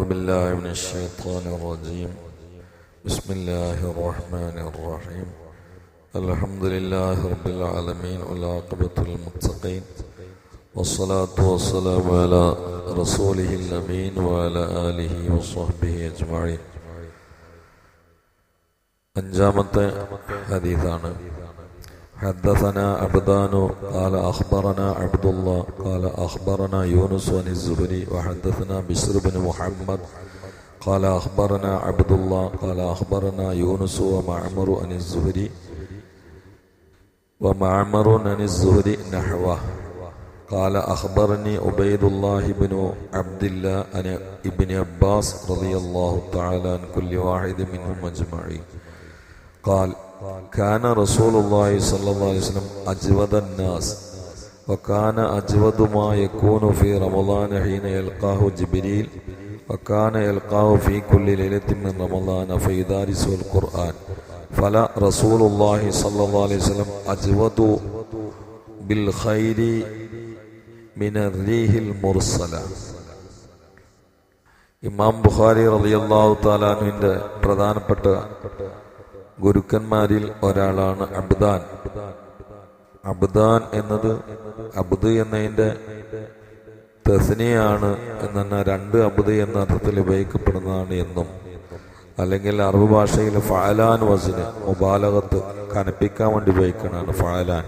أعوذ بالله من الشيطان الرجيم بسم الله الرحمن الرحيم الحمد لله رب العالمين والعاقبة للمتقين والصلاة والسلام على رسوله الأمين وعلى آله وصحبه أجمعين അഞ്ചാമത്തെ ഹദീസാണ് حدثنا عبدان قال أخبرنا عبد الله قال أخبرنا يونس عن الزهري وحدثنا بشر بن محمد قال أخبرنا عبد الله قال أخبرنا يونس ومعمر عن الزهري ومعمر عن الزهري نحوه قال أخبرني عبيد الله بن عبد الله عن ابن عباس رضي الله تعالى عن كل واحد منهم أجمعين قال كان رسول الله صلى الله عليه وسلم أجود الناس وكان أجود ما يكون في رمضان حين يلقاه جبريل وكان يلقاه في كل ليلة من رمضان فيدارسه القرآن فلا رسول الله صلى الله عليه وسلم أجود بالخير من الريح المرسلة ഇമാം ബുഖാരി റളിയല്ലാഹു താലാനുവിന്റെ പ്രധാനപ്പെട്ട ഗുരുക്കന്മാരിൽ ഒരാളാണ് അബ്ദാൻ. അബ്ദാൻ എന്നത് അബ്ദ് എന്നതിന്റെ തസ്നിയാണ് എന്ന രണ്ട് അബ്ദ് എന്ന അർത്ഥത്തിൽ ഉപയോഗിക്കപ്പെടുന്നതാണ് എന്നും അല്ലെങ്കിൽ അറബ് ഭാഷയിൽ ഫാലാൻ വസിന് മുബാലകത്ത് കനപ്പിക്കാൻ വേണ്ടി ഉപയോഗിക്കണതാണ് ഫാലാൻ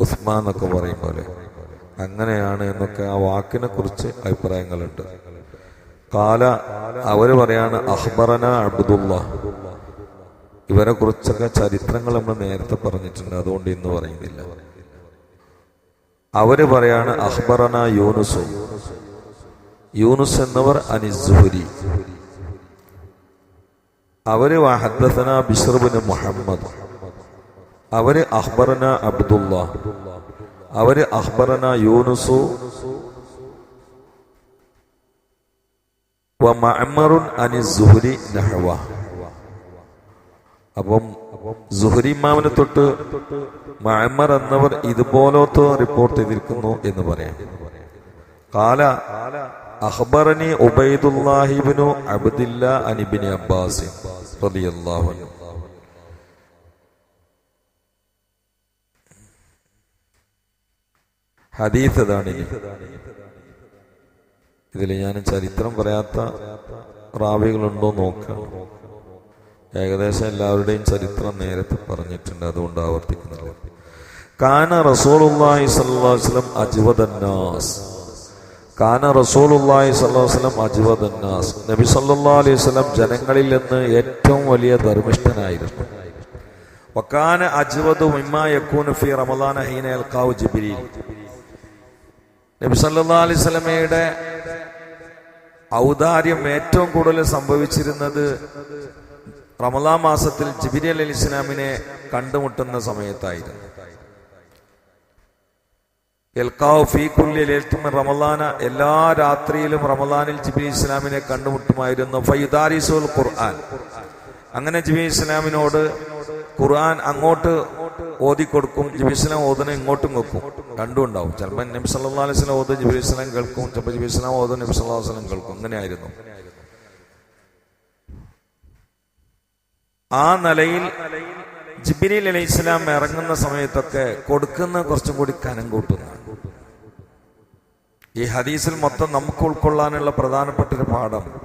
ഉസ്മാൻ എന്നൊക്കെ പറയും പോലെ. അങ്ങനെയാണ് എന്നൊക്കെ ആ വാക്കിനെ കുറിച്ച് അഭിപ്രായങ്ങളുണ്ട്. കാല അവർ പറയാണ് അഹ്ബറന അബ്ദുള്ള ഇവരെ കുറിച്ചൊക്കെ ചരിത്രങ്ങൾ നമ്മൾ നേരത്തെ പറഞ്ഞിട്ടുണ്ട്. അതുകൊണ്ട് ഇന്ന് പറയുന്നില്ല. അവർ പറയാണ് അഹ്ബറന യൂനുസ്. യൂനുസ് എന്നവർ അനിസുഹുരി അവർ വഹദ്ദന ബിഷർബിന് മുഹമ്മദ്. അവർ അഹ്ബറന അബ്ദുള്ള അവർ അഹ്ബറന യൂനുസു. വമഅമറുൻ അനി സുഹരി നഹവ. അപ്പം സുഹരി ഇമാമിനെ തൊട്ട് മഅമർ എന്നവർ ഇതുപോലത്തെ റിപ്പോർട്ട് ചെയ്തിരിക്കുന്നു എന്ന് പറയാം. കാല അഹ്ബറനി ഉബൈദുല്ലാഹിബിനു അബ്ദില്ല അനിബിനി അബ്ബാസ് റളിയല്ലാഹു ഹദീസ് ഇതിൽ ഞാൻ ചരിത്രം പറയാത്ത റാവികളുണ്ടോ നോക്കാം. ഏകദേശം എല്ലാവരുടെയും ചരിത്രം നേരത്തെ പറഞ്ഞിട്ടുണ്ട് അതുകൊണ്ട് ആവർത്തിക്കുന്നില്ല. കാന റസൂലുള്ളാഹി സല്ലാസ്ലം അജ്വദന്നാസ്. കാന റസൂലുള്ളാഹി സല്ലാസ്ലം അജ്വദന്നാസ്. നബി സല്ലാ അലൈഹി വസല്ലം ജനങ്ങളിൽ നിന്ന് ഏറ്റവും വലിയ ധർമ്മിഷ്ഠനായിരുന്നു. വക്കാന അജ്വദു മിമ്മാ യകൂനു ഫി റമദാന ഹീന യൽഖാഉ ജിബ്രീൽ. നബി സല്ലാ അലൈഹി വസല്ലമയുടെ ഔദാര്യം ഏറ്റവും കൂടുതൽ സംഭവിച്ചിരുന്നത് റമലാ മാസത്തിൽ ജിബിരി അലി ഇസ്ലാമിനെ കണ്ടുമുട്ടുന്ന സമയത്തായിരുന്നു. എൽക്കാവ് ഫീ റമലാന എല്ലാ രാത്രിയിലും റമലാനിൽ ജിബി ഇസ്ലാമിനെ കണ്ടുമുട്ടുമായിരുന്നു. ഫൈദാരിസുൽ ഖുർആൻ. അങ്ങനെ ജിബി ഇസ്ലാമിനോട് ഖുർആൻ അങ്ങോട്ട് ഓതിക്കൊടുക്കും ജിബി ഇസ്ലാം ഓതന ഇങ്ങോട്ടും വെക്കും. രണ്ടും ഉണ്ടാവും. ചിലപ്പോൾ നബി അലൈഹി സ്വലം ഓത് ജിബി ഇസ്ലാം കേൾക്കും ചിലപ്പോൾ ജിബി ഇസ്ലാം ഓത് നബി സല്ലാ കേൾക്കും. അങ്ങനെയായിരുന്നു ആ നിലയിൽ ജിബിനിൽ അലൈഹി ഇസ്ലാം ഇറങ്ങുന്ന സമയത്തൊക്കെ കൊടുക്കുന്ന കുറച്ചും കൂടി കനം കൂട്ടുന്നു. ഈ ഹദീസിൽ മൊത്തം നമുക്ക് ഉൾക്കൊള്ളാനുള്ള പ്രധാനപ്പെട്ടൊരു പാഠം.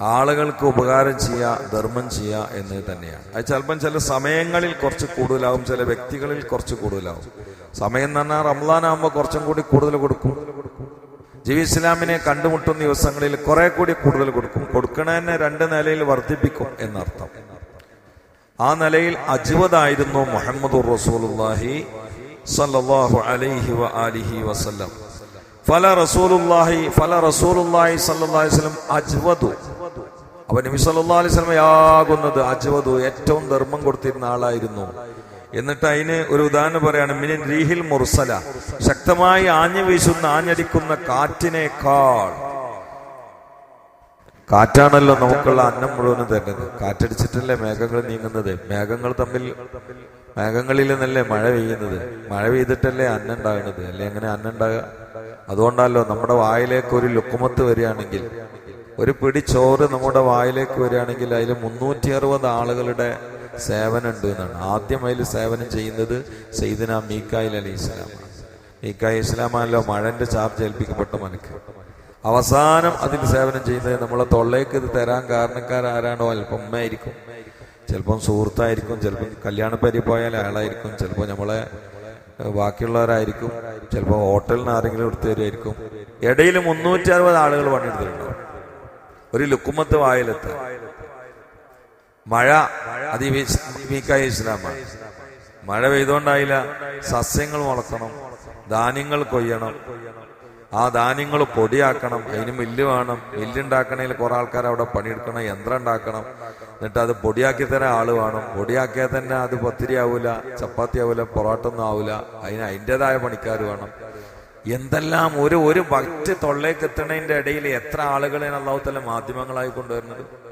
ആളുകൾക്ക് ഉപകാരം ചെയ്യുക ധർമ്മം ചെയ്യുക എന്നത് തന്നെയാണ്. അത് ചിലപ്പം ചില സമയങ്ങളിൽ കുറച്ച് കൂടുതലാവും ചില വ്യക്തികളിൽ കുറച്ച് കൂടുതലാവും. സമയം എന്ന് പറഞ്ഞാൽ റംലാൻ ആകുമ്പോൾ കുറച്ചും കൂടി കൂടുതൽ കൊടുക്കും. ജീവി ഇസ്ലാമിനെ കണ്ടുമുട്ടുന്ന ദിവസങ്ങളിൽ കുറെ കൂടി കൂടുതൽ കൊടുക്കും. കൊടുക്കണതിനെ രണ്ട് നിലയിൽ വർദ്ധിപ്പിക്കും എന്നർത്ഥം. ആ നിലയിൽ അജ്വദായിരുന്നു മുഹമ്മദ് റസൂലുല്ലാഹി സല്ലല്ലാഹു അലൈഹി വ അലിഹി വസല്ലം. ഫല ഫല അജ്വദു. നബി അലൈഹി ആകുന്നത് അജ്വദു ഏറ്റവും ധർമ്മം കൊടുത്തിരുന്ന ആളായിരുന്നു. എന്നിട്ട് അതിന് ഒരു ഉദാഹരണം പറയാണ് മിനിൻ റീഹിൽ മുർസല. ശക്തമായി ആഞ്ഞു വീശുന്ന ആഞ്ഞടിക്കുന്ന കാറ്റിനേക്കാൾ കാറ്റാണല്ലോ നമുക്കുള്ള അന്നം മുഴുവനും തരുന്നത്. കാറ്റടിച്ചിട്ടല്ലേ മേഘങ്ങൾ നീങ്ങുന്നത്? മേഘങ്ങൾ തമ്മിൽ മേഘങ്ങളിൽ നിന്നല്ലേ മഴ പെയ്യുന്നത്? മഴ പെയ്തിട്ടല്ലേ അന്നം ഉണ്ടാകുന്നത്? അല്ലെ അങ്ങനെ അന്നം ഉണ്ടാകുക? അതുകൊണ്ടല്ലോ നമ്മുടെ വായിലേക്ക് ഒരു ലുക്കുമത്ത് വരികയാണെങ്കിൽ ഒരു പിടി ചോറ് നമ്മുടെ വായിലേക്ക് വരികയാണെങ്കിൽ അതിൽ മുന്നൂറ്റി അറുപത് ആളുകളുടെ സേവനം ഉണ്ട് എന്നാണ്. ആദ്യം അതിൽ സേവനം ചെയ്യുന്നത് സെയ്ദിന മീക്കായിൽ അലി ഇസ്ലാമാണ് മീക്കായി ഇസ്ലാമാണല്ലോ മഴന്റെ ചാർജ് ഏൽപ്പിക്കപ്പെട്ട മനക്ക്. അവസാനം അതിൽ സേവനം ചെയ്യുന്നത് നമ്മളെ തൊള്ളേക്ക് ഇത് തരാൻ കാരണക്കാരാരാണോ? അല്പം ഉമ്മയായിരിക്കും. ചിലപ്പം സുഹൃത്തായിരിക്കും ചിലപ്പം കല്യാണ പരി പോയാൽ അയാളായിരിക്കും ചിലപ്പോൾ നമ്മളെ ബാക്കിയുള്ളവരായിരിക്കും ചിലപ്പോൾ ഹോട്ടലിൽ നിന്ന് ആരെങ്കിലും എടുത്തു തരുമായിരിക്കും. ഇടയിൽ മുന്നൂറ്റി അറുപത് ആളുകൾ പണിയെടുത്തിട്ടുണ്ടാവും. ഒരു ലുക്കുമത്ത് വായിലെത്ത് മഴ അതിവീക്കായ ഇസ്ലാമാണ്. മഴ പെയ്തോണ്ടായില്ല. സസ്യങ്ങൾ വളർത്തണം. ധാന്യങ്ങൾ കൊയ്യണം. ആ ധാന്യങ്ങൾ പൊടിയാക്കണം. അതിന് മില്ല് വേണം. മില്ലുണ്ടാക്കണേൽ കുറെ ആൾക്കാർ അവിടെ പണിയെടുക്കണം. യന്ത്രം ഉണ്ടാക്കണം. എന്നിട്ട് അത് പൊടിയാക്കി തരാൻ ആൾ വേണം. പൊടിയാക്കിയാൽ തന്നെ അത് പത്തിരി ആവൂല ചപ്പാത്തി ആവൂല പൊറോട്ട ഒന്നും ആവൂല. അതിന് അതിന്റെതായ പണിക്കാർ വേണം. എന്തെല്ലാം ഒരു ഒരു ഭക്തി തൊള്ളേക്ക് എത്തണതിന്റെ ഇടയിൽ എത്ര ആളുകളെയാണ് അള്ളാഹുത്തല മാധ്യമങ്ങളായി കൊണ്ടുവരുന്നത്.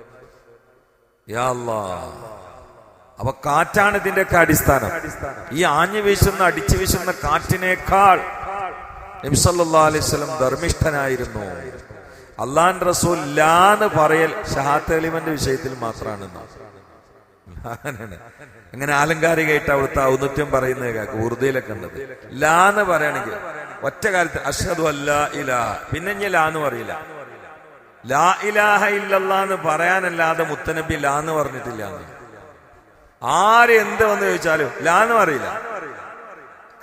അപ്പൊ കാറ്റാണ് ഇതിന്റെയൊക്കെ അടിസ്ഥാനം. ഈ ആഞ്ഞു വീശുന്ന അടിച്ചു വീശുന്ന കാറ്റിനേക്കാൾ അലൈവലം ധർമ്മിഷ്ഠനായിരുന്നു. അള്ളാൻ റസൂൽ ലാന്ന് പറയൽ ഷഹാത്ത് അലിമന്റെ വിഷയത്തിൽ മാത്രമാണ് അങ്ങനെ ആലങ്കാരികമായിട്ട് അവിടുത്തെ ഔന്നത്യം പറയുന്നത് കേൾക്കും ഉറുദയിലൊക്കെ ഉണ്ടത്. ലാന്ന് പറയണെങ്കിൽ ഒറ്റ കാലത്ത് അഷതു അല്ല ഇല പിന്നെ ലാന്ന് പറയില്ല. ലാ ഇലാഹ ഇല്ലല്ലാന്ന് പറയാനല്ലാതെ മുത്തനബി ലാ എന്ന് പറഞ്ഞിട്ടില്ല. ആര് എന്ത് വന്ന് ചോദിച്ചാലും ലാ എന്ന് പറയില്ല.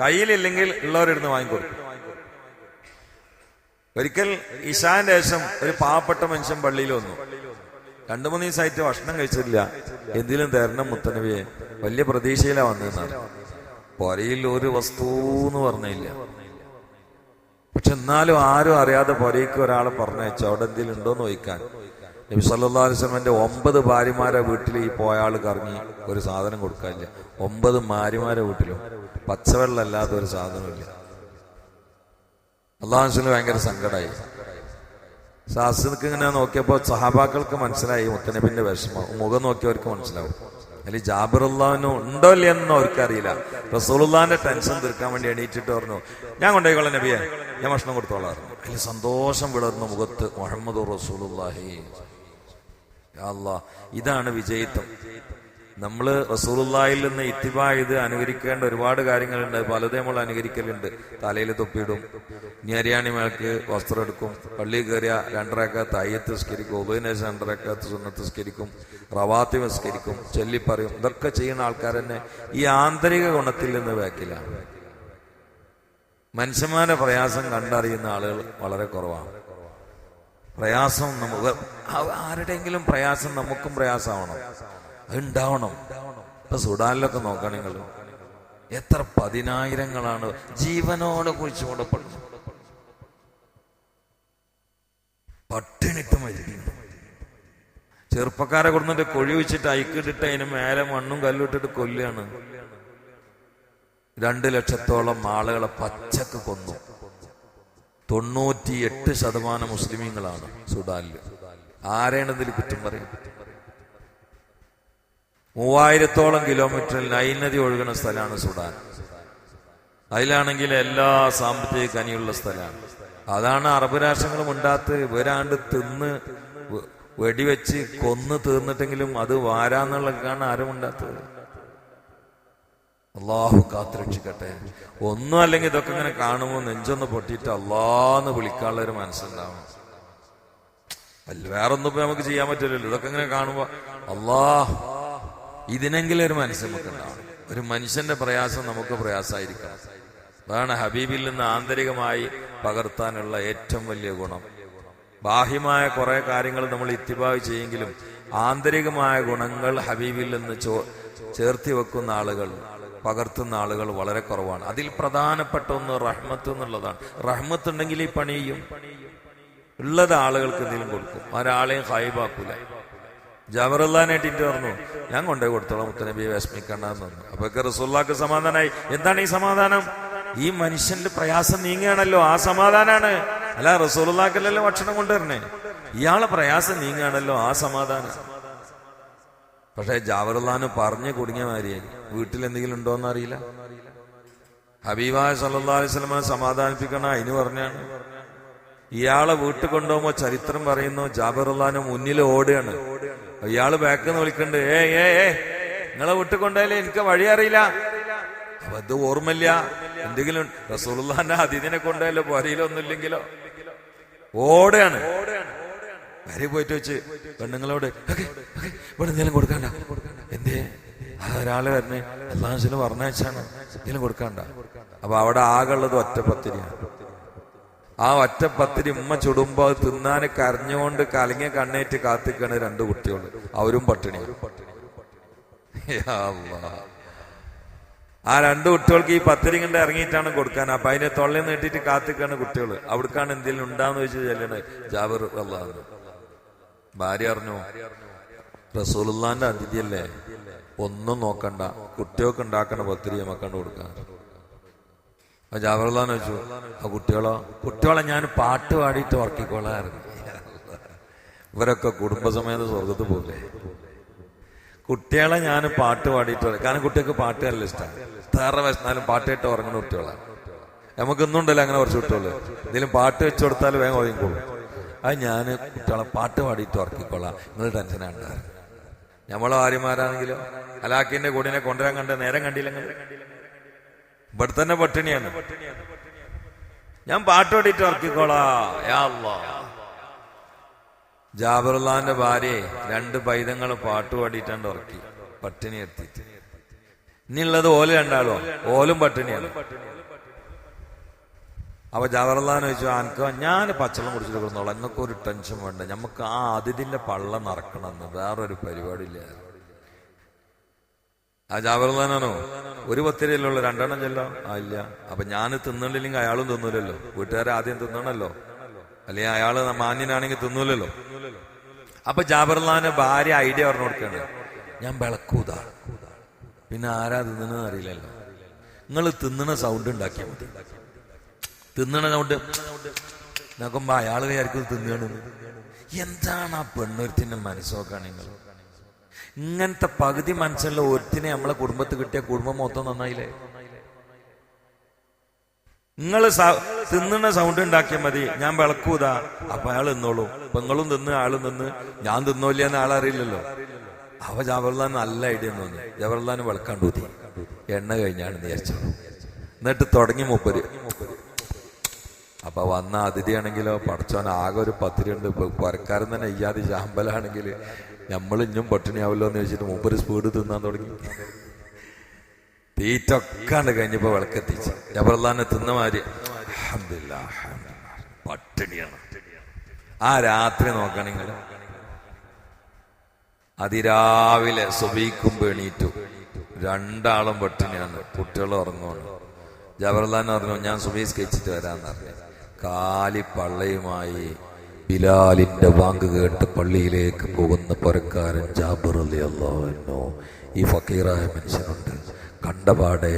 കയ്യിലില്ലെങ്കിൽ ഉള്ളവരിടുന്ന് വാങ്ങിക്കൊടുക്കും. ഒരിക്കൽ ഇഷാന്റെ ശേഷം ഒരു പാവപ്പെട്ട മനുഷ്യൻ പള്ളിയിൽ വന്നു. രണ്ടു മൂന്ന് ദിവസമായിട്ട് ഭക്ഷണം കഴിച്ചിട്ടില്ല. എന്തിലും തരണം മുത്തനബിയെ. വലിയ പ്രതീക്ഷയിലാ വന്നതെന്നാണ്. പൊരയിൽ ഒരു വസ്തു എന്ന് പറഞ്ഞില്ല. പക്ഷെ എന്നാലും ആരും അറിയാതെ പുരയ്ക്ക് ഒരാൾ പറഞ്ഞയച്ചു. അവിടെ എന്തെങ്കിലും ഉണ്ടോ എന്ന് ചോദിക്കാൻ. നബി സല്ലാ അലിസ്ലമന്റെ ഒമ്പത് ഭാര്യമാരെ വീട്ടിൽ ഈ പോയ ആൾ കറങ്ങി ഒരു സാധനം കൊടുക്കാനില്ല. ഒമ്പത് മാരിമാരെ വീട്ടിലും പച്ചവെള്ളമല്ലാത്ത ഒരു സാധനമില്ല അള്ളാഹുസ്ലിന് ഭയങ്കര സങ്കടമായി സാസിക്ക് ഇങ്ങനെ നോക്കിയപ്പോ സഹാബാക്കൾക്ക് മനസ്സിലായി മുത്തനബിന്റെ വിഷമം. മുഖം നോക്കിയവർക്ക് മനസ്സിലാവും. അതിൽ ജാബിർ ഉണ്ടോ ഇല്ലെന്നോ അവർക്കറിയില്ല. റസൂലുള്ളാന്റെ ടെൻഷൻ തീർക്കാൻ വേണ്ടി എണീറ്റിട്ട് പറഞ്ഞു ഞാൻ കൊണ്ടുപോയിക്കോളാം നബിയെ. ഞാൻ ഭക്ഷണം കൊടുത്തോളാം. പറഞ്ഞു അതിൽ സന്തോഷം വിളർന്നു മുഖത്ത് മുഹമ്മദ് റസൂലുള്ളാഹി. യാ അല്ലാ ഇതാണ് വിജയിത്വം. നമ്മൾ റസൂലുള്ളാഹിൽ നിന്ന് ഇത്തിവാ ഇത് അനുകരിക്കേണ്ട ഒരുപാട് കാര്യങ്ങളുണ്ട്. പലതേ നമ്മൾ അനുകരിക്കലുണ്ട്. തലയിൽ തൊപ്പിയിടും. ഞെരിയാണി മേൾക്ക് വസ്ത്രം എടുക്കും. പള്ളി കയറിയ രണ്ടരക്കകത്ത് അയ്യത്ത് നിസ്കരിക്കും. ഉപനേശം രണ്ടരക്കകത്ത് സുന്നത്ത് നിസ്കരിക്കും. റവാത്തി നിസ്കരിക്കും. ചൊല്ലിപ്പറയും. ഇതൊക്കെ ചെയ്യുന്ന ആൾക്കാർ തന്നെ ഈ ആന്തരിക ഗുണത്തിൽ നിന്ന് ബാക്കിലാണ്. മനുഷ്യന്മാരുടെ പ്രയാസം കണ്ടറിയുന്ന ആളുകൾ വളരെ കുറവാണ്. പ്രയാസം നമുക്ക് ആരുടെയെങ്കിലും പ്രയാസം നമുക്കും പ്രയാസമാവണം. അത് ഉണ്ടാവണം. ഇപ്പൊ സുഡാനിലൊക്കെ നോക്കണം നിങ്ങൾ എത്ര പതിനായിരങ്ങളാണ് ജീവനോട് കുറിച്ച് കൊണ്ടപ്പെടുന്നത് പട്ടിണിട്ട് മരിക്കുന്നു. ചെറുപ്പക്കാരെ കൊടുന്നിട്ട് കൊഴി വെച്ചിട്ട് അയക്കിട്ടിട്ട് അതിന് മേലെ മണ്ണും കല്ലിട്ടിട്ട് കൊല്ലുകയാണ്. രണ്ട് ലക്ഷത്തോളം ആളുകളെ പച്ചക്ക് കൊന്നു. തൊണ്ണൂറ്റിയെട്ട് ശതമാനം മുസ്ലിമീങ്ങളാണ് സുഡാനിൽ ആരെയാണ് ഇതിൽ കുറ്റം പറയും? മൂവായിരത്തോളം കിലോമീറ്ററിൽ നൈൽ നദി ഒഴുകുന്ന സ്ഥലമാണ് സുഡാൻ. അതിലാണെങ്കിൽ എല്ലാ സാമ്പത്തിക കനിയുള്ള സ്ഥലമാണ്. അതാണ് അറബ് രാഷ്ട്രങ്ങളും ഉണ്ടാത്ത് ഇവരാണ്ട് തിന്ന് വെടിവെച്ച് കൊന്ന് തീർന്നിട്ടെങ്കിലും അത് വാരാന്നുള്ളതാണ് ആരും ഉണ്ടാത്തത്. അള്ളാഹു കാത്തുരക്ഷിക്കട്ടെ. ഒന്നും അല്ലെങ്കിൽ ഇതൊക്കെ ഇങ്ങനെ കാണുമ്പോൾ നെഞ്ചൊന്ന് പൊട്ടിയിട്ട് അള്ളാന്ന് വിളിക്കാനുള്ള ഒരു മനസ്സുണ്ടാവും. വേറൊന്നും ഇപ്പൊ നമുക്ക് ചെയ്യാൻ പറ്റില്ലല്ലോ. ഇതൊക്കെ ഇങ്ങനെ കാണുമ്പോ അള്ളാ ഇതിനെങ്കിലും ഒരു മനസ്സ് നമുക്ക് ഉണ്ടാവും ഒരു മനുഷ്യന്റെ പ്രയാസം നമുക്ക് പ്രയാസമായിരിക്കണം അതാണ് ഹബീബിൽ നിന്ന് ആന്തരികമായി പകർത്താനുള്ള ഏറ്റവും വലിയ ഗുണം. ബാഹ്യമായ കുറെ കാര്യങ്ങൾ നമ്മൾ ഇത്തിബാവ് ചെയ്യെങ്കിലും ആന്തരികമായ ഗുണങ്ങൾ ഹബീബിൽ നിന്ന് ചേർത്തി വെക്കുന്ന ആളുകൾ പകർത്തുന്ന ആളുകൾ വളരെ കുറവാണ്. അതിൽ പ്രധാനപ്പെട്ട ഒന്ന് റഹ്മത്ത് എന്നുള്ളതാണ്. റഹ്മത്ത് ഉണ്ടെങ്കിൽ ഈ പണിയും ഉള്ളത് ആളുകൾക്ക് എന്തെങ്കിലും കൊടുക്കും. ഒരാളെയും ഹൈബാക്കൂല ജവറുല്ലാനായിട്ട് ഇന്റെ പറഞ്ഞു ഞാൻ കൊണ്ടേ കൊടുത്തോളാം മുത്തനബിയെ വിഷമിക്കണ്ടെന്ന് പറഞ്ഞു. അപ്പൊ റസൂല്ലാക്ക് സമാധാനമായി എന്താണ് ഈ സമാധാനം? ഈ മനുഷ്യന്റെ പ്രയാസം നീങ്ങുകയാണല്ലോ. ആ സമാധാനാണ്. അല്ല റസൂലുള്ളാക്കല്ലല്ലോ ഭക്ഷണം കൊണ്ടുവരണേ ഇയാളെ പ്രയാസം നീങ്ങുകയാണല്ലോ. ആ സമാധാനം. പക്ഷെ ജാവറുല്ലാന് പറഞ്ഞു കുടുങ്ങിയ മാതിരിയായി വീട്ടിൽ എന്തെങ്കിലും ഉണ്ടോന്ന് അറിയില്ല ഹബീബായ സല്ലാ അലൈഹി സമാധാനിപ്പിക്കണ അതിന് പറഞ്ഞാണ്. ഇയാളെ വീട്ടിൽ കൊണ്ടുപോകുമ്പോ ചരിത്രം പറയുന്നു ജാബിറുല്ലാന് മുന്നിൽ ഓടുകയാണ്. ഇയാൾ ബാക്കിൽ നിന്ന് വിളിക്കണ്ട് ഏ ഏ ഏ നിങ്ങളെ വീട്ടിൽ കൊണ്ടുപോയാലേ എനിക്ക് വഴി അറിയില്ല. അപ്പൊ ഇത് ഓർമ്മയില്ല. എന്തെങ്കിലും റസൂലുള്ളാന്റെ അതിഥിനെ കൊണ്ടുപോയാലോ പൊരയിലൊന്നുമില്ലെങ്കിലോ ഓടുകയാണ്. വരെ പോയിട്ട് വെച്ച് പെണ്ണുങ്ങളോട് "ഓക്കേ, ഓക്കേ, ഇവിടെ എന്തെങ്കിലും കൊടുക്കണ്ട? എന്തേ? ആ ഒരാൾ വരണേ അള്ളാഹുസിന് പറഞ്ഞാണ് എന്തെങ്കിലും കൊടുക്കണ്ട? അപ്പൊ അവിടെ ആകെയുള്ളത് ഒറ്റപ്പത്തിരിയാണ് ആ ഒറ്റപ്പത്തിരി ഉമ്മ ചുടുമ്പോ തിന്നാന് കരഞ്ഞുകൊണ്ട് കലങ്ങിയ കണ്ണേറ്റ് കാത്തിക്കണ രണ്ട് കുട്ടികൾ അവരും പട്ടിണി. ആ രണ്ട് കുട്ടികൾക്ക് ഈ പത്തിരി കണ്ട് ഇറങ്ങിയിട്ടാണ് കൊടുക്കാൻ. അപ്പൊ അതിനെ തൊള്ളി നീട്ടിയിട്ട് കാത്തിക്കാണ് കുട്ടികൾ അവിടേക്കാണ് എന്തെങ്കിലും ഉണ്ടാന്ന് വെച്ച് ചെല്ലണേ. ജാബിർ അള്ളാഹ്. ഭാര്യ അറിഞ്ഞു. റസൂലുള്ളാന്റെ അതിഥിയല്ലേ? ഒന്നും നോക്കണ്ട. കുട്ടികൾക്ക് ഉണ്ടാക്കണ പത്തിരി മക്കണ്ട് കൊടുക്കാൻ അപ്പൊ വെച്ചു ആ കുട്ടികളോ? കുട്ടികളെ ഞാൻ പാട്ട് പാടിയിട്ട് ഉറക്കിക്കൊള്ളായിരുന്നു ഇവരൊക്കെ കുടുംബസമേത സ്വർഗത്ത് പോകില്ലേ കുട്ടികളെ ഞാൻ പാട്ട് പാടിയിട്ട് കാരണം കുട്ടികൾക്ക് പാട്ട് നല്ല ഇഷ്ടമാണ് തേറെ പാട്ട് കേട്ട് ഉറങ്ങുന്ന കുട്ടികളാണ് നമുക്ക് ഇന്നുണ്ടല്ലോ അങ്ങനെ കുറച്ച് കുട്ടികൾ എന്തെങ്കിലും പാട്ട് വെച്ചു കൊടുത്താൽ വേഗം ഉറങ്ങിക്കോളും അത് ഞാൻ കുട്ടികളെ പാട്ട് പാടിയിട്ട് ഉറക്കിക്കൊള്ളാം. നിങ്ങൾ ഉണ്ടായിരുന്നു നമ്മളെ ഭാര്യമാരാണെങ്കിലോ അലാക്കിന്റെ കൂടിനെ കൊണ്ടുവരാൻ കണ്ട നേരം കണ്ടില്ലെങ്കിൽ ഇവിടെ തന്നെ പട്ടിണിയാണ്. ഞാൻ പാട്ട് പാടിയിട്ട് ഉറക്കിക്കോളാ. ഭാര്യ ജാബറുല്ലാന്റെ ഭാര്യയെ രണ്ട് പൈതങ്ങൾ പാട്ട് പാടിയിട്ടാണ്ട് ഉറക്കി പട്ടിണി എത്തി. ഇനിയുള്ളത് ഓല രണ്ടാളോ ഓലും പട്ടിണിയാണ്. അപ്പൊ ജവഹർലാൽ ചോദിച്ചു അനക്ക് ഞാൻ പച്ചളം കുടിച്ചിട്ട് കിടന്നോളാം. എന്നൊക്കെ ഒരു ടെൻഷൻ വേണ്ട. നമുക്ക് ആ അതിഥിന്റെ പള്ള നിറക്കണമെന്ന് വേറൊരു പരിപാടിയില്ല. ആ ജാവർലാനാണോ ഒരു പത്തിരിയല്ലോ രണ്ടെണ്ണം ചെല്ലോ. ആ ഇല്ല. അപ്പൊ ഞാൻ തിന്നണില്ലെങ്കിൽ അയാളും തിന്നൂലല്ലോ. വീട്ടുകാരെ ആദ്യം തിന്നണല്ലോ. അല്ലെങ്കിൽ അയാൾ മാന്യനാണെങ്കിൽ തിന്നൂലല്ലോ. അപ്പൊ ജാബർലാന്റെ ഭാര്യ ഐഡിയ പറഞ്ഞു കൊടുക്കാണ് ഞാൻ വിളക്കൂതാ. പിന്നെ ആരാ തിന്നണെന്ന് അറിയില്ലല്ലോ. നിങ്ങൾ തിന്നണ സൗണ്ട് ഉണ്ടാക്കിയാൽ മതി. തിന്നണ സൗണ്ട് നോക്കുമ്പോ അയാൾ വിചാരിക്കും തിന്നണു എന്താണ് ആ പെണ്ണൊരുത്തിന്റെ മനസ്സോക്കാണ് നിങ്ങൾ? ഇങ്ങനത്തെ പകുതി മനസ്സുള്ള ഒരുത്തിനെ നമ്മളെ കുടുംബത്തിൽ കിട്ടിയ കുടുംബം മൊത്തം നന്നായില്ലേ? നിങ്ങൾ തിന്നണ സൗണ്ട് ഉണ്ടാക്കിയാൽ മതി. ഞാൻ വിളക്കൂതാ. അപ്പൊ അയാൾ നിന്നോളൂ പെങ്ങളും തിന്ന് ആളും തിന്ന്. ഞാൻ തിന്നോല്ല എന്ന് ആളറിയില്ലല്ലോ. അവ ജവഹർലാൽ നല്ല ഐഡിയ തോന്നി. ജവഹർലാൽ വിളക്കാണ്ട് ഊതി എണ്ണ കഴിഞ്ഞാണ് വിചാരിച്ചു. എന്നിട്ട് തുടങ്ങി മൂപ്പര്. അപ്പൊ വന്ന അതിഥിയാണെങ്കിലോ പഠിച്ചവൻ ആകെ ഒരു പത്തിരി ഉണ്ട് പുരക്കാരൻ തന്നെ ഇയ്യാതി ചാമ്പലാണെങ്കിൽ നമ്മൾ ഇഞ്ഞും പട്ടിണിയാവല്ലോ എന്ന് വെച്ചിട്ട് മൂപ്പര് സ്പീഡ് തിന്നാൻ തുടങ്ങി. തീറ്റൊക്കാണ്ട് കഴിഞ്ഞപ്പോ വിളക്കെത്തിച്ച്. ജബർലാനെ തിന്ന മാതിരി. പട്ടിണിയാണ്. ആ രാത്രി നോക്കണം നിങ്ങൾ അതിരാവിലെ സുബീക്കും എണീറ്റു. രണ്ടാളും പട്ടിണിയാണ് കുട്ടികൾ ഉറങ്ങുകയാണ് ജവഹർലാൽ പറഞ്ഞു ഞാൻ സുബീസ് കഴിച്ചിട്ട് വരാന്ന് പറഞ്ഞു. കാലി പള്ളയുമായി ബിലാലിന്റെ വാങ്ക് കേട്ട് പള്ളിയിലേക്ക് പോകുന്ന പുരക്കാരൻ ജാബർ അലി അള്ളാഹുവിനോ ഈ ഫക്കീറായ മനുഷ്യനുണ്ട്. കണ്ടപാടെ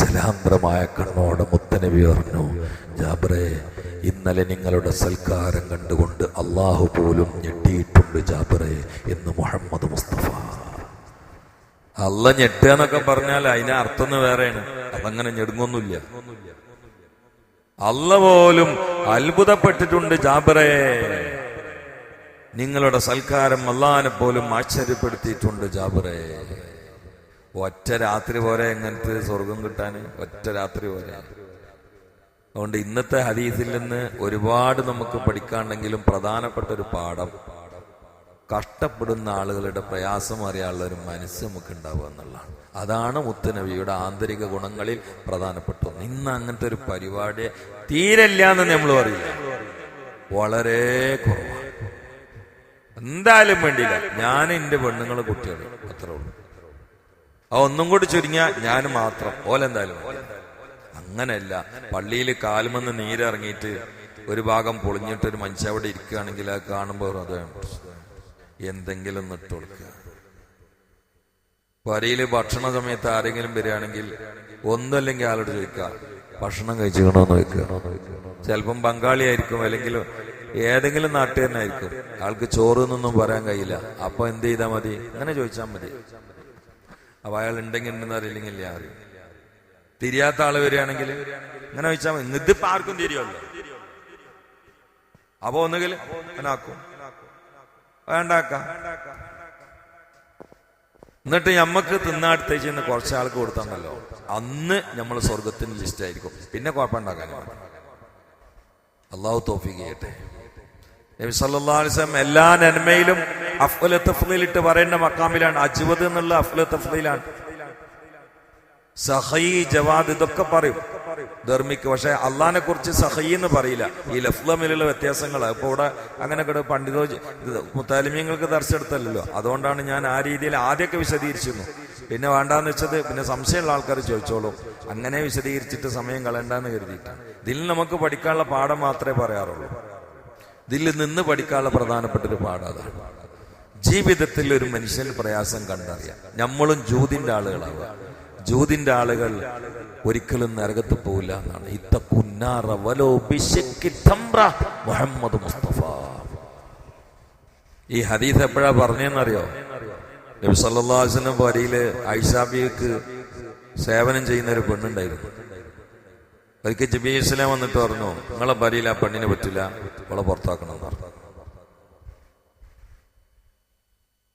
ജലാന്തരമായ കണ്ണോടെ മുത്തനബി പറഞ്ഞു ജാബറെ ഇന്നലെ നിങ്ങളുടെ സൽക്കാരം കണ്ടുകൊണ്ട് അള്ളാഹു പോലും ഞെട്ടിയിട്ടുണ്ട് ജാബറെ എന്ന് മുഹമ്മദ് മുസ്തഫ. അല്ല ഞെട്ടുക എന്നൊക്കെ പറഞ്ഞാൽ അതിനർത്ഥം വേറെയാണ്. അതങ്ങനെ ഞെടുങ്ങൊന്നുമില്ല. അല്ല പോലും അത്ഭുതപ്പെട്ടിട്ടുണ്ട് ജാബറെ. നിങ്ങളുടെ സൽക്കാരം അല്ലാനെ പോലും ആശ്ചര്യപ്പെടുത്തിയിട്ടുണ്ട് ജാബറെ. ഒറ്റ രാത്രി പോരെ എങ്ങനത്തെ സ്വർഗം കിട്ടാൻ ഒറ്റ രാത്രി പോരെ. അതുകൊണ്ട് ഇന്നത്തെ ഹദീസിൽ നിന്ന് ഒരുപാട് നമുക്ക് പഠിക്കാണ്ടെങ്കിലും പ്രധാനപ്പെട്ട ഒരു പാഠം കഷ്ടപ്പെടുന്ന ആളുകളുടെ പ്രയാസം അറിയാനുള്ള ഒരു മനസ്സ് നമുക്ക് ഉണ്ടാവുക എന്നുള്ളതാണ്. അതാണ് മുത്തനബിയുടെ ആന്തരിക ഗുണങ്ങളിൽ പ്രധാനപ്പെട്ട ഒന്ന്. ഇന്ന് അങ്ങനത്തെ ഒരു പരിപാടി തീരല്ല എന്ന് നമ്മൾ പറയില്ല. വളരെ കുറവാണ്. എന്തായാലും വേണ്ടിയില്ല. ഞാൻ എന്റെ പെണ്ണുങ്ങളെ കുട്ടികൾ അത്രേ ഉള്ളൂ. ആ ഒന്നും കൂടി ചുരുങ്ങിയ ഞാൻ മാത്രം. ഓലെന്തായാലും. അങ്ങനെയല്ല. പള്ളിയിൽ കാലുമെന്ന് നീരിറങ്ങിയിട്ട് ഒരു ഭാഗം പൊളിഞ്ഞിട്ട് ഒരു മനുഷ്യ അവിടെ ഇരിക്കുകയാണെങ്കിൽ കാണുമ്പോൾ അത് എന്തെങ്കിലും ഇട്ട് കൊടുക്കുക വരയിൽ ഭക്ഷണ സമയത്ത് ആരെങ്കിലും വരികയാണെങ്കിൽ ഒന്നല്ലെങ്കിൽ ആളോട് ചോദിക്കുക ഭക്ഷണം കഴിച്ചിക്കണോന്ന് ചോദിക്കുക. ചിലപ്പം പങ്കാളിയായിരിക്കും അല്ലെങ്കിൽ ഏതെങ്കിലും നാട്ടുകാരനായിരിക്കും ആൾക്ക് ചോറ് എന്നൊന്നും പറയാൻ കഴിയില്ല. അപ്പൊ എന്ത് ചെയ്താൽ മതി? അങ്ങനെ ചോദിച്ചാൽ മതി. അപ്പൊ അയാൾ ഉണ്ടെങ്കിൽ ഉണ്ടെന്ന് അറിയില്ലെങ്കിൽ ഇല്ല അറിയും. തിരിയാത്ത ആൾ വരികയാണെങ്കിൽ അങ്ങനെ ചോദിച്ചാൽ മതി. ഇതിപ്പോ ആർക്കും തിരിയല്ലോ അപ്പൊ ഒന്നുകിൽ അവനാക്കും. വേണ്ടാക്ക. എന്നിട്ട് ഞമ്മക്ക് തിന്നാടുത്തേച്ച് ചെന്ന് കുറച്ച് ആൾക്ക് കൊടുത്തണ്ടല്ലോ. അന്ന് നമ്മൾ സ്വർഗത്തിന് ലിസ്റ്റ് ആയിരിക്കും. പിന്നെ കുഴപ്പമുണ്ടാക്കാൻ അള്ളാഹു തോഫിക്ക് ചെയ്യട്ടെ. നബി സല്ലാസ്ലം എല്ലാ നന്മയിലും അഫ്ല തഫ്ലീലിട്ട് പറയേണ്ട മക്കാമിലാണ്. അജ്വദ് എന്നുള്ള അഫ്ല തഫ്ലീലാണ് സഹൈ ജവാദ് ഇതൊക്കെ പറയും. ധർമ്മിക്ക്. പക്ഷെ അള്ളഹാനെ കുറിച്ച് സഹയി എന്ന് പറയില്ല. ഈ ലഫ്ലമിലുള്ള വ്യത്യാസങ്ങൾ ഇപ്പൊ ഇവിടെ അങ്ങനെ കൂടെ പണ്ഡിതോ മുത്താലിമ്യങ്ങൾക്ക് ദർശെടുത്തല്ലോ അതുകൊണ്ടാണ് ഞാൻ ആ രീതിയിൽ ആദ്യമൊക്കെ വിശദീകരിച്ചിരുന്നു. പിന്നെ വേണ്ടാന്ന് വെച്ചത് പിന്നെ സംശയമുള്ള ആൾക്കാർ ചോദിച്ചോളൂ. അങ്ങനെ വിശദീകരിച്ചിട്ട് സമയം കളയണ്ടെന്ന് കരുതിയിട്ടാണ്. ഇതിൽ നമുക്ക് പഠിക്കാനുള്ള പാഠം മാത്രമേ പറയാറുള്ളൂ. ഇതിൽ നിന്ന് പഠിക്കാനുള്ള പ്രധാനപ്പെട്ട ഒരു പാഠം അതാണ്. ജീവിതത്തിൽ ഒരു മനുഷ്യൻ പ്രയാസം കണ്ടറിയാം. നമ്മളും ജൂതിന്റെ ആളുകളാവുക. ജൂതിന്റെ ആളുകൾ ഒരിക്കലും നരകത്ത് പോവില്ല എന്നാണ്. മുഹമ്മദ് മുസ്തഫ. ഈ ഹദീസ് എപ്പോഴാ പറഞ്ഞെന്നറിയോ? നബി വസല്ലം വരിയിൽ ഐഷാബിക്ക് സേവനം ചെയ്യുന്ന ഒരു പെണ്ണുണ്ടായിരുന്നു. ഒരിക്കൽ ജബി ഇസ്ലാം വന്നിട്ട് പറഞ്ഞു നിങ്ങളെ ഭാര്യയിൽ ആ പെണ്ണിനെ പറ്റില്ല അവളെ പുറത്താക്കണം പറഞ്ഞു.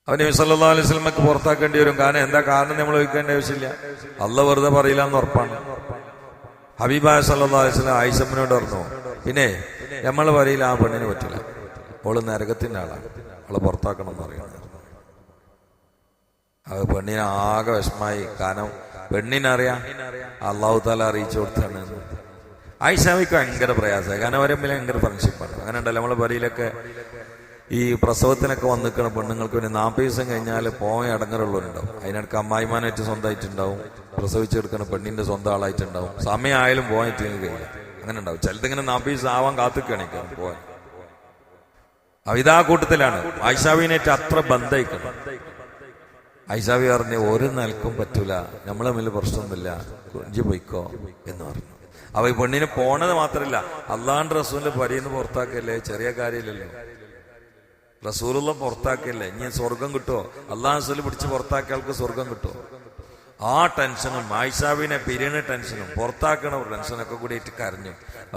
അവൻ നബി സല്ലാ അലൈഹി സ്വലമക്ക് പുറത്താക്കേണ്ടി വരും. കാരണം എന്താ കാരണം നമ്മൾ ചോദിക്കേണ്ട ആവശ്യമില്ല. അല്ല വെറുതെ പറയില്ല എന്ന് ഉറപ്പാണ്. ഹബീബായ സല്ലാ അലൈഹി സ്വലം ആയിഷമ്മനോട് പറഞ്ഞു പിന്നെ നമ്മൾ പറയില്ല ആ പെണ്ണിന് പറ്റില്ല. അവൾ നരകത്തിന്റെ ആളാണ്. അവളെ പുറത്താക്കണം എന്ന് പറയുന്നത് അത് പെണ്ണിനെ ആകെ വിഷമായി കാരണം പെണ്ണിനറിയാം അള്ളാഹു താല അറിയിച്ചു കൊടുത്താണ്. ആയിഷാമിക്ക് ഭയങ്കര പ്രയാസമായി. കാരണം അവരെ ഭയങ്കര ഫ്രണ്ട്ഷിപ്പാണ് അങ്ങനെ ഉണ്ടല്ലോ നമ്മളെ പരിയിലൊക്കെ ഈ പ്രസവത്തിനൊക്കെ വന്നിരിക്കുന്ന പെണ്ണുങ്ങൾക്ക് പിന്നെ നാൽപ്പത് ദിവസം കഴിഞ്ഞാൽ പോയ അടങ്ങലുള്ളവരുണ്ടാവും അതിനിടക്ക് അമ്മായിമാനായിട്ട് സ്വന്തമായിട്ടുണ്ടാവും. പ്രസവിച്ചെടുക്കുന്ന പെണ്ണിന്റെ സ്വന്തം ആളായിട്ടുണ്ടാവും. സമയമായാലും പോയിട്ട് കഴിയില്ല. അങ്ങനെ ഉണ്ടാവും ചിലതിങ്ങനെ നാൽപ്പത് ദിവസം ആവാൻ കാത്തിക്കണിക്കാൻ പോവാൻ അവിതാ കൂട്ടത്തിലാണ്. ആയിഷാവിനേറ്റ് അത്ര ബന്ധയിക്കണം ഐഷാവി പറഞ്ഞു ഒരു നിലക്കും പറ്റൂല. നമ്മളെ തമ്മിൽ പ്രശ്നമൊന്നുമില്ല. കുഞ്ചി പൊയ്ക്കോ എന്ന് പറഞ്ഞു. അവ ഈ പെണ്ണിന് പോണത് മാത്രല്ല. അള്ളാണ്ട് റസൂലിന്റെ പരിന്ന് പുറത്താക്കല്ലേ? ചെറിയ കാര്യമില്ലല്ലോ. റസൂലുള്ള പുറത്താക്കല്ലേ ഇനി സ്വർഗം കിട്ടുമോ അള്ളാഹ് റസൂൽ പിടിച്ച് പുറത്താക്കിയ ആൾക്ക് സ്വർഗം കിട്ടുമോ ആ ടെൻഷനും ആയിഷാബിനെ പിരിയണ ടെൻഷനും പുറത്താക്കണ ടെൻഷനൊക്കെ കൂടി ഇട്ട് കരഞ്ഞു.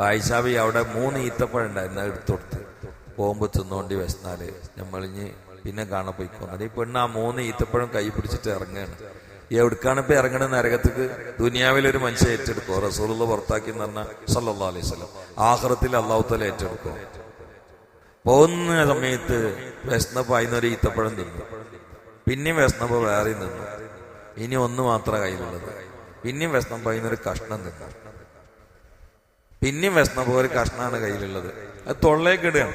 ആയിഷാബി അവിടെ മൂന്ന് ഈത്തപ്പഴം ഉണ്ടായിരുന്നു എടുത്തു കൊടുത്ത്. പോകുമ്പോ തിന്നോണ്ടി വെച്ചാൽ നമ്മളിഞ്ഞ് പിന്നെ കാണാൻ പോയിക്കോന്നത് ഈ പെണ്ണ് ആ മൂന്ന് ഈത്തപ്പഴം കൈ പിടിച്ചിട്ട് ഇറങ്ങുകയാണ് എവിടുക്കാണ് ഇപ്പൊ ഇറങ്ങണ നരകത്തേക്ക്? ദുനിയാവിലൊരു മനുഷ്യ ഏറ്റെടുക്കോ. റസൂലുള്ള പുറത്താക്കി എന്ന് പറഞ്ഞാൽ സല്ലാ അലൈഹി സ്വലം ആഹ്റത്തിൽ അള്ളാഹുത്തല ഏറ്റെടുക്കോ. പോകുന്ന സമയത്ത് വിശന്നപ്പോ അതിനൊരു ഈത്തപ്പഴം തിന്നു. പിന്നെയും വിശന്നപ്പ വേറെ നിന്നു ഇനി ഒന്ന് മാത്രമേ കയ്യിലുള്ളത്. പിന്നെയും വിശന്നപ്പോ അതിനൊരു കഷ്ണം തിന്നു. പിന്നെയും വിശന്നപ്പ ഒരു കഷ്ണമാണ് കയ്യിലുള്ളത്. അത് തൊള്ളേക്കിടുകയാണ്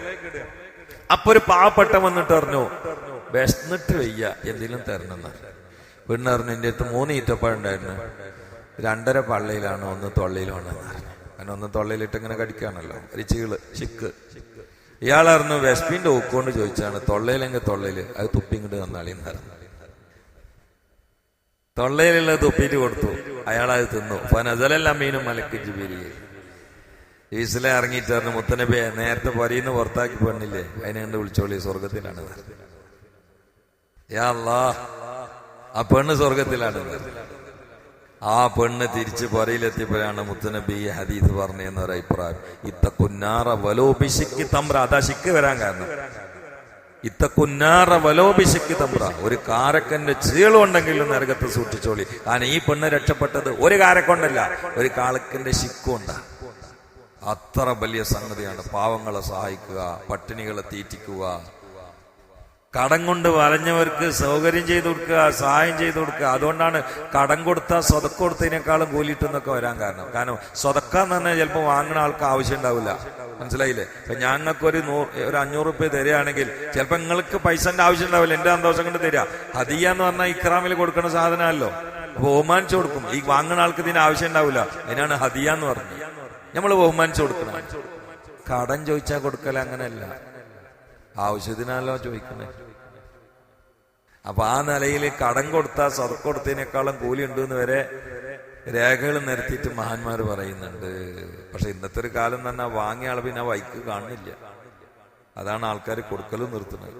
അപ്പൊ ഒരു പാവപ്പെട്ട വന്നിട്ട് അറിഞ്ഞു വിശന്നിട്ട് വയ്യ എന്തെങ്കിലും തരണം പെണ്ണ് പറഞ്ഞു എന്റെ അടുത്ത് മൂന്ന് ഈറ്റപ്പഴം ഉണ്ടായിരുന്നു. രണ്ടര പള്ളിയിലാണ് ഒന്ന് തൊള്ളയിലാണ് കാരണം ഒന്ന് തൊള്ളയിലിട്ട് ഇങ്ങനെ കടിക്കുകയാണല്ലോ. ഒരു ചിക്ക്. ഇയാളായിരുന്നു വിശപ്പിന്റെ ഒക്കൊണ്ട് ചോദിച്ചാണ് തൊള്ളയിലെങ്കിൽ തൊള്ളയിൽ അത് തുപ്പി ഇങ്ങോട്ട് പറഞ്ഞു. തൊള്ളയിലുള്ള തുപ്പിയിട്ട് കൊടുത്തു. അയാൾ അത് തിന്നു. ഫനസലല്ല മീനും മലക്ക് ജിബിരി ഈസിലെ ഇറങ്ങിയിട്ട് പറഞ്ഞു മുത്തനബിയെ നേരത്തെ പൊരിന്ന് പുറത്താക്കി പെണ്ണില്ലേ അതിനെ കണ്ട് വിളിച്ചോളി സ്വർഗത്തിലാണ് യാ അല്ലാ ആ പെണ്ണ് സ്വർഗത്തിലാണ് ആ പെണ്ണ് തിരിച്ച് പുറയിലെത്തിയപ്പോഴാണ് മുത്തനബി ഈ ഹദീസ് പറഞ്ഞെന്ന ഒരു അഭിപ്രായം. ഇത്ത കുന്നാറ വലോപിശിക്ക് തമ്പ്ര. അതാ ശിക്ക് വരാൻ കാരണം. ഇത്ത കുന്നാറ വലോപിശിക്ക് തമ്പ്ര. ഒരു കാരക്കന്റെ ചീളുണ്ടെങ്കിലും നരകത്ത് സൂക്ഷിച്ചോളി. കാരണം ഈ പെണ്ണ് രക്ഷപ്പെട്ടത് ഒരു കാരക്കൊണ്ടല്ല ഒരു കാളക്കന്റെ ശിക്കുണ്ടാ അത്ര വലിയ സംഗതിയാണ്. പാവങ്ങളെ സഹായിക്കുക പട്ടിണികളെ തീറ്റിക്കുക. കടം കൊണ്ട് വലഞ്ഞവർക്ക് സൗകര്യം ചെയ്തു കൊടുക്കുക സഹായം ചെയ്തു കൊടുക്കുക. അതുകൊണ്ടാണ് കടം കൊടുത്താൽ സ്വതക്ക കൊടുത്തതിനേക്കാളും കൂലിയിട്ടെന്നൊക്കെ വരാൻ കാരണം. കാരണം സ്വതക്ക എന്ന് പറഞ്ഞാൽ ചിലപ്പോൾ വാങ്ങുന്ന ആൾക്ക് ആവശ്യം ഉണ്ടാവില്ല. മനസ്സിലായില്ലേ? ഇപ്പൊ ഞങ്ങൾക്ക് ഒരു നൂ ഒരു അഞ്ഞൂറ് റുപ്യ തരികയാണെങ്കിൽ ചിലപ്പോൾ നിങ്ങൾക്ക് പൈസന്റെ ആവശ്യം ഉണ്ടാവില്ല. എന്റെ സന്തോഷം കൊണ്ട് തരിക. ഹദിയ എന്ന് പറഞ്ഞാൽ ഇക്രാമിൽ കൊടുക്കുന്ന സാധനമല്ലോ. അപ്പൊ ബഹുമാനിച്ചു കൊടുക്കും. ഈ വാങ്ങുന്ന ആൾക്ക് ഇതിന് ആവശ്യം ഉണ്ടാവില്ല. അതിനാണ് ഹദിയ എന്ന് പറഞ്ഞത്. നമ്മൾ ബഹുമാനിച്ചു കൊടുക്കണം. കടം ചോദിച്ചാൽ കൊടുക്കല അങ്ങനെയല്ല. ആവശ്യത്തിനല്ലോ ചോദിക്കണേ. അപ്പൊ ആ നിലയിൽ കടം കൊടുത്ത സ്വർക്ക് കൊടുത്തതിനേക്കാളും കൂലി ഉണ്ട് എന്ന് വരെ രേഖകൾ നിരത്തിയിട്ട് മഹാന്മാർ പറയുന്നുണ്ട്. പക്ഷെ ഇന്നത്തെ ഒരു കാലം തന്നെ വാങ്ങിയ ആൾ പിന്നെ വൈക്ക് കാണുന്നില്ല. അതാണ് ആൾക്കാർ കൊടുക്കലും നിർത്തുന്നത്.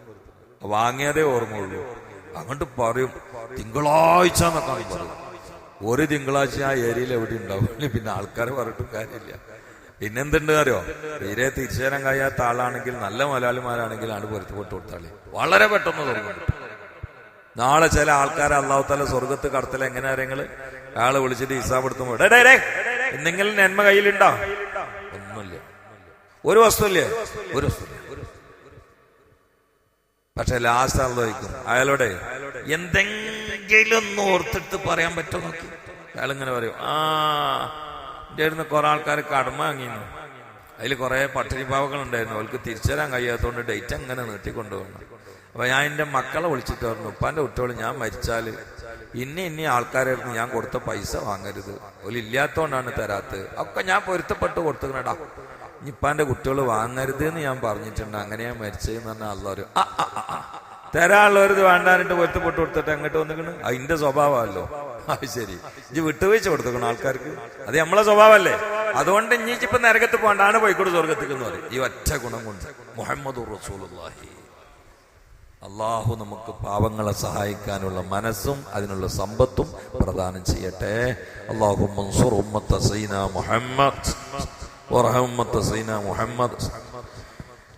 വാങ്ങിയതേ ഓർമ്മയുള്ളൂ. അങ്ങോട്ട് പറയും തിങ്കളാഴ്ച എന്നൊക്കെ പറയും. ഒരു തിങ്കളാഴ്ച ആ ഏരിയയിൽ എവിടെ ഉണ്ടാവും പിന്നെ ആൾക്കാർ പറഞ്ഞിട്ടും കാര്യമില്ല. പിന്നെന്തുണ്ട് അറിയോ? തീരെ തിരിച്ചേരാൻ കഴിയാത്ത ആളാണെങ്കിൽ നല്ല മലയാളിമാരാണെങ്കിൽ ആണ് പൊരുത്തപ്പെട്ട് കൊടുത്താളി. വളരെ പെട്ടെന്ന് സ്വർഗം നാളെ ചില ആൾക്കാരെ അള്ളാഹുത്താല തല സ്വർഗത്ത് കടത്തല എങ്ങനെ ആരെങ്കിലും അയാളെ വിളിച്ചിട്ട് ഹിസാബ് എടുത്തുമ്പോ "ഡേ, എന്തെങ്കിലും നന്മ കയ്യിലുണ്ടോ? ഒന്നുമില്ല. ഒരു വസ്തുല്ലേ ഒരു വസ്തുല്ല പക്ഷെ ലാസ്റ്റ് ആലോചിക്കും അയാളോടെ എന്തെങ്കിലും ഒന്ന് ഓർത്തിട്ട് പറയാൻ പറ്റുമോ നോക്കി. അയാളിങ്ങനെ പറയും ആ എന്റെ അടുത്ത് കുറെ ആൾക്കാർ കടമ വാങ്ങിയിരുന്നു. അതിൽ കുറെ പട്ടിണി പാവങ്ങൾ ഉണ്ടായിരുന്നു അവർക്ക് തിരിച്ചുതരാൻ കഴിയാത്തതുകൊണ്ട് ഡേറ്റ് അങ്ങനെ നീട്ടിക്കൊണ്ടുപോകണം അപ്പൊ ഞാൻ എന്റെ മക്കളെ വിളിച്ചിട്ട് പറഞ്ഞു ഉപ്പാന്റെ കുട്ടികൾ ഞാൻ മരിച്ചാൽ ഇനി ഇനി ആൾക്കാരായിരുന്നു ഞാൻ കൊടുത്ത പൈസ വാങ്ങരുത്. ഒരു ഇല്ലാത്തോണ്ടാണ് തരാത്തത്. ഒക്കെ ഞാൻ പൊരുത്തപ്പെട്ട് കൊടുത്തുക്കണടാ. ഇനിയിപ്പാന്റെ കുട്ടികൾ വാങ്ങരുത് എന്ന് ഞാൻ പറഞ്ഞിട്ടുണ്ട്. അങ്ങനെ ഞാൻ മരിച്ചതെന്ന് പറഞ്ഞാൽ അള്ളൊരു ആ, ആ, ആ. തരാനുള്ളവരത് വേണ്ടാനിട്ട് പൊരുത്തപ്പെട്ട് കൊടുത്തിട്ട് അങ്ങോട്ട് വന്നിക്കണ്? അതിന്റെ സ്വഭാവമല്ലോ. അത് ശരി. ഇജ്ജ് വിട്ടുവീഴ്ച കൊടുത്തുക്കണം ആൾക്കാർക്ക്? അത് നമ്മളെ സ്വഭാവമല്ലേ? അതുകൊണ്ട് ഇനി ഇപ്പൊ നരകത്ത് പോണ്ടാണ് പോയിക്കോട് സ്വർഗത്തേക്ക് എന്ന് പറയും. ഈ ഒറ്റ ഗുണം കൊണ്ട്. മുഹമ്മദ് റസൂലുള്ളാഹി. അള്ളാഹു നമുക്ക് പാവങ്ങളെ സഹായിക്കാനുള്ള മനസ്സും അതിനുള്ള സമ്പത്തും പ്രദാനം ചെയ്യട്ടെ. അള്ളാഹു മൻസൂർ ഉമ്മത്ത സൈന മുഹമ്മദ്. സൈന മുഹമ്മദ്.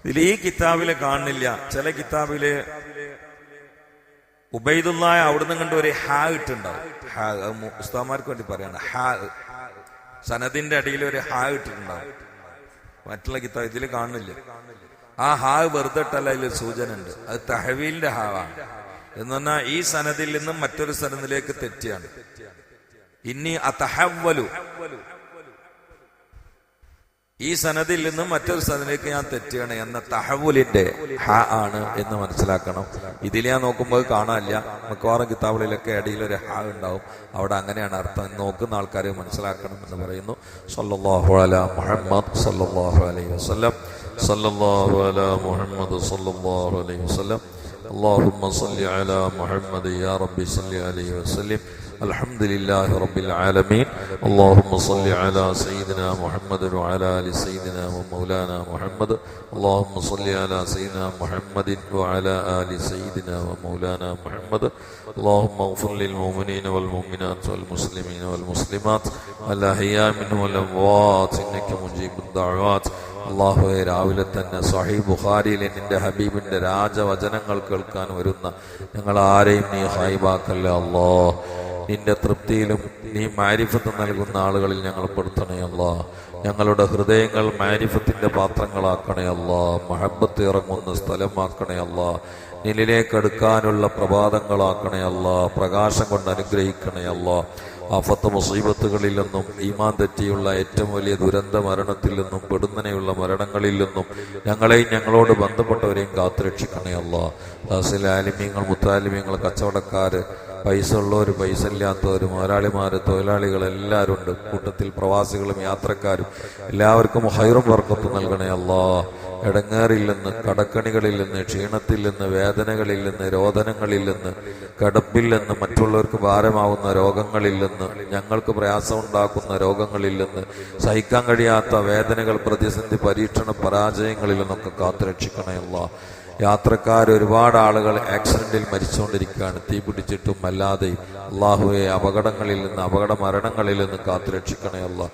ഇതിൽ ഈ കിതാബിലെ കാണുന്നില്ല. ചില കിതാബിൽ ഉബൈദുല്ലായ അവിടുന്ന് കണ്ട ഒരു ഹാ ഇട്ടുണ്ടാവും ഹാ മു- വേണ്ടി പറയാണ്. ഹാ സനദിന്റെ അടിയിൽ ഒരു ഹാ ഇട്ടിട്ടുണ്ടാവും. മറ്റുള്ള കിതാബ് ഇതിൽ കാണുന്നില്ല. ആ ഹാ വെറുതെ ഇട്ടല്ല അതിൽ സൂചന ഉണ്ട് അത് തഹവീലിന്റെ ഹാവാണ്. എന്ന് പറഞ്ഞാൽ ഈ സനദിൽ നിന്നും മറ്റൊരു സനദിലേക്ക് തെറ്റിയാണ്. ഇനി അതഹവലു ഈ സനദിൽ നിന്നും മറ്റൊരു സനദിലേക്ക് ഞാൻ തെറ്റുകയാണ് എന്ന തഹവുലിന്റെ ഹ ആണ് എന്ന് മനസ്സിലാക്കണം ഇതിൽ ഞാൻ നോക്കുമ്പോൾ അത് കാണാനില്ല മിക്കവാറും കിതാബുകളിലൊക്കെ ഇടയിൽ ഒരു ഹ ഉണ്ടാവും അവിടെ അങ്ങനെയാണ് അർത്ഥം എന്ന് നോക്കുന്ന ആൾക്കാർ മനസ്സിലാക്കണം എന്ന് പറയുന്നു സല്ലല്ലാഹു അലാ മുഹമ്മദ് സല്ലല്ലാഹു അലൈഹി വസല്ലം സല്ലല്ലാഹു അലാ മുഹമ്മദ് സല്ലല്ലാഹു അലൈഹി വസല്ലം اللهم صل على محمد يا رب صل عليه وسلم الحمد لله رب العالمين اللهم صل على سيدنا محمد وعلى ال سيدنا ومولانا محمد اللهم صل على سيدنا محمد وعلى ال سيدنا ومولانا محمد اللهم اغفر للمؤمنين والمؤمنات والمسلمين والمسلمات الاحياء منهم والاموات انك مجيب الدعوات അള്ളാഹുവെ രാവിലെ തന്നെ സഹി ബുഖാരിയിലെ നിന്റെ ഹബീബിന്റെ രാജവചനങ്ങൾ കേൾക്കാൻ വരുന്ന ഞങ്ങൾ ആരെയും നീ ഹൈബാക്കല്ല അല്ലോ നിന്റെ തൃപ്തിയിലും നീ മാരിഫത്ത് നൽകുന്ന ആളുകളിൽ ഞങ്ങൾ പെടുത്തണേ അല്ലാ. ഞങ്ങളുടെ ഹൃദയങ്ങൾ മാരിഫത്തിന്റെ പാത്രങ്ങളാക്കണേ അല്ലാ. മഹബത്ത് ഇറങ്ങുന്ന സ്ഥലമാക്കണേ നിലിലേക്കെടുക്കാനുള്ള പ്രഭാതങ്ങളാക്കണയല്ല പ്രകാശം കൊണ്ട് അനുഗ്രഹിക്കണേ അല്ലാ. ആഫത്ത് മുസീബത്തുകളിൽ നിന്നും ഈമാൻ തെറ്റിയുള്ള ഏറ്റവും വലിയ ദുരന്ത മരണത്തിൽ നിന്നും പെടുന്നനെയുള്ള മരണങ്ങളിൽ നിന്നും ഞങ്ങളെയും ഞങ്ങളോട് ബന്ധപ്പെട്ടവരെയും കാത്തുരക്ഷിക്കണേ അല്ല. ആലിമ്യങ്ങൾ മുത്താലിമ്യങ്ങൾ കച്ചവടക്കാര് പൈസ ഉള്ളവർ പൈസ ഇല്ലാത്തവർ മുതലാളിമാര് തൊഴിലാളികൾ എല്ലാവരും ഉണ്ട് കൂട്ടത്തിൽ പ്രവാസികളും യാത്രക്കാരും എല്ലാവർക്കും ഹൈറും വർക്കത്തും നൽകണേ അല്ലാ. ഇടങ്ങേറിൽ നിന്ന് കടക്കണികളിൽ നിന്ന് ക്ഷീണത്തിൽ നിന്ന് വേദനകളിൽ നിന്ന് രോദനങ്ങളിൽ നിന്ന് കടപ്പിൽ നിന്ന് മറ്റുള്ളവർക്ക് ഭാരമാവുന്ന രോഗങ്ങളിൽ നിന്ന് ഞങ്ങൾക്ക് പ്രയാസമുണ്ടാക്കുന്ന രോഗങ്ങളിൽ നിന്ന് സഹിക്കാൻ കഴിയാത്ത വേദനകൾ പ്രതിസന്ധി പരീക്ഷണ പരാജയങ്ങളിൽ നിന്നൊക്കെ കാത്തുരക്ഷിക്കണമല്ല യാത്രക്കാർ ഒരുപാട് ആളുകൾ ആക്സിഡന്റിൽ മരിച്ചുകൊണ്ടിരിക്കുകയാണ്. തീ പിടിച്ചിട്ടും അല്ലാതെയും അള്ളാഹുവെ അപകടങ്ങളിൽ നിന്ന് അപകട മരണങ്ങളിൽ നിന്ന് കാത്തുരക്ഷിക്കണേ അല്ല.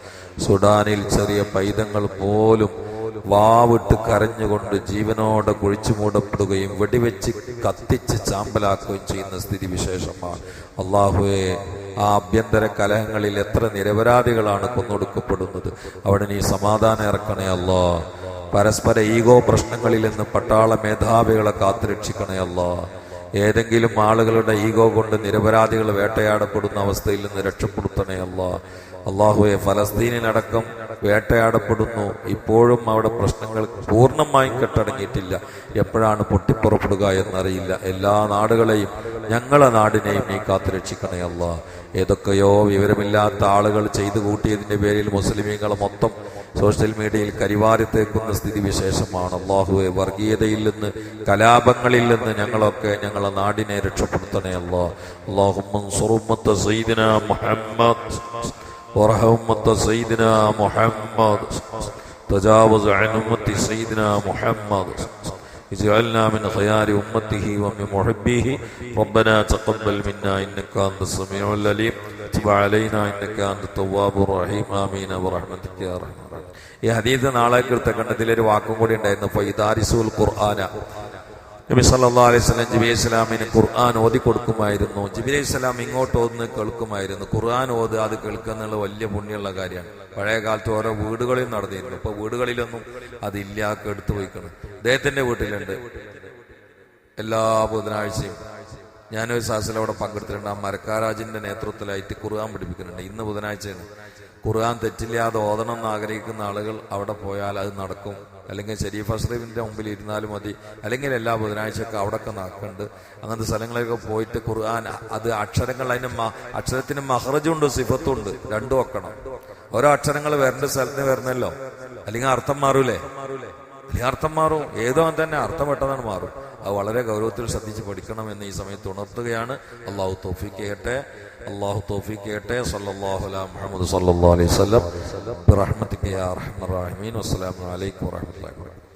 സുഡാനിൽ ചെറിയ പൈതങ്ങൾ പോലും വാവിട്ട് കരഞ്ഞുകൊണ്ട് ജീവനോടെ കുഴിച്ചു മൂടപ്പെടുകയും വെടിവെച്ച് കത്തിച്ച് ചാമ്പലാക്കുകയും ചെയ്യുന്ന സ്ഥിതി വിശേഷമാണ് അള്ളാഹുവെ ആ ആഭ്യന്തര കലഹങ്ങളിൽ എത്ര നിരപരാധികളാണ് കൊന്നൊടുക്കപ്പെടുന്നത്. അവിടെ നീ സമാധാനം ഇറക്കണേ അല്ലാ. പരസ്പര ഈഗോ പ്രശ്നങ്ങളിൽ നിന്ന് പട്ടാള മേധാവികളെ കാത്തുരക്ഷിക്കണേ അല്ലാ. ഏതെങ്കിലും ആളുകളുടെ ഈഗോ കൊണ്ട് നിരപരാധികൾ വേട്ടയാടപ്പെടുന്ന അവസ്ഥയിൽ നിന്ന് രക്ഷപ്പെടുത്തണേ അല്ലാ. അള്ളാഹുവെ ഫലസ്തീനിനടക്കം വേട്ടയാടപ്പെടുന്നു. ഇപ്പോഴും അവിടെ പ്രശ്നങ്ങൾ പൂർണമായും കെട്ടടങ്ങിയിട്ടില്ല. എപ്പോഴാണ് പൊട്ടിപ്പുറപ്പെടുക എന്നറിയില്ല. എല്ലാ നാടുകളെയും ഞങ്ങളെ നാടിനെയും നീ കാത്തുരക്ഷിക്കണേ അല്ല. ഏതൊക്കെയോ വിവരമില്ലാത്ത ആളുകൾ ചെയ്തു കൂട്ടിയതിന്റെ പേരിൽ മുസ്ലിമീങ്ങൾ മൊത്തം സോഷ്യൽ മീഡിയയിൽ കരിവാരിത്തേക്കുന്ന സ്ഥിതി വിശേഷമാണ് അള്ളാഹുവെ വർഗീയതയിൽ നിന്ന് കലാപങ്ങളിൽ നിന്ന് ഞങ്ങളൊക്കെ ഞങ്ങളെ നാടിനെ രക്ഷപ്പെടുത്തണേ അല്ലാ അള്ളാഹു മുഹമ്മദ് وارحم أمة سيدنا محمد تجاوز عن أمة سيدنا محمد اجعلنا من خيار أمته ومن محبيه ربنا تقبل منا إنك أنت السميع العليم تب علينا إنك أنت التواب الرحيم آمين برحمتك يا رحمن الرحيم ഈ ഹദീസ് നാളെ കൃത്യകണ്ഠത്തിൽ ഒരു വാക്കും കൂടി ഉണ്ടായിരുന്നു ഫൈദാരിസുൽ ഖുർആന നബി സല്ലാ അലൈഹി സ്വലം ജിബി ഇസ്ലാമിന് ഖുർആൻ ഓതി കൊടുക്കുമായിരുന്നു. ജിബി ഇസ്ലാം ഇങ്ങോട്ട് ഓതുന്ന കേൾക്കുമായിരുന്നു. ഖുർആൻ ഓത് അത് കേൾക്കുക എന്നുള്ള വലിയ പുണ്യമുള്ള കാര്യമാണ്. പഴയ കാലത്ത് ഓരോ വീടുകളിൽ നടന്നിരുന്നു. ഇപ്പൊ വീടുകളിലൊന്നും അതില്ല എടുത്തു പോയിക്കണം. അദ്ദേഹത്തിന്റെ വീട്ടിലുണ്ട്. എല്ലാ ബുധനാഴ്ചയും ഞാനൊരു സാഹസിൽ അവിടെ പങ്കെടുത്തിട്ടുണ്ട്. ആ മരക്കാരാജിന്റെ നേതൃത്വത്തിലായിട്ട് ഖുർആൻ പഠിപ്പിക്കുന്നുണ്ട്. ഇന്ന് ബുധനാഴ്ചയാണ്. ഖുർആൻ തെറ്റില്ലാതെ ഓതണം എന്ന് ആഗ്രഹിക്കുന്ന ആളുകൾ അവിടെ പോയാൽ അത് നടക്കും. അല്ലെങ്കിൽ ഷരീഫ് അഷ്റീഫിന്റെ മുമ്പിൽ ഇരുന്നാലും മതി. അല്ലെങ്കിൽ എല്ലാ ബുധനാഴ്ചയൊക്കെ അവിടെയൊക്കെ നടക്കുന്നുണ്ട്. അങ്ങനത്തെ സ്ഥലങ്ങളിലൊക്കെ പോയിട്ട് ഖുർആൻ അത് അക്ഷരങ്ങൾ അതിന് അക്ഷരത്തിന് മഹറജുണ്ട് സിഫത്തുണ്ട്. രണ്ടും വെക്കണം. ഓരോ അക്ഷരങ്ങൾ വരേണ്ട സ്ഥലത്തിന് വരണല്ലോ. അല്ലെങ്കിൽ അർത്ഥം മാറൂലേ? അല്ലെങ്കിൽ അർത്ഥം മാറും. ഏതോ തന്നെ അർത്ഥം പെട്ടെന്നാണ് മാറും. അത് വളരെ ഗൗരവത്തിൽ ശ്രദ്ധിച്ച് പഠിക്കണം എന്ന് ഈ സമയത്ത് ഉണർത്തുകയാണ്. അള്ളാഹു തോഫിക്ക് ചെയ്യട്ടെ. അള്ളാഹു തോഫിക്ക് ചെയ്യട്ടെ സല്ലല്ലാഹു അലാ മുഹമ്മദ് സല്ലാ അലൈഹി വസല്ലം. ബിറഹ്മതിക യാ അർഹമർ റഹീമീൻ. വസ്സലാമു അലൈക്കും വറഹ്മത്തുള്ളാഹി വബറകാതുഹു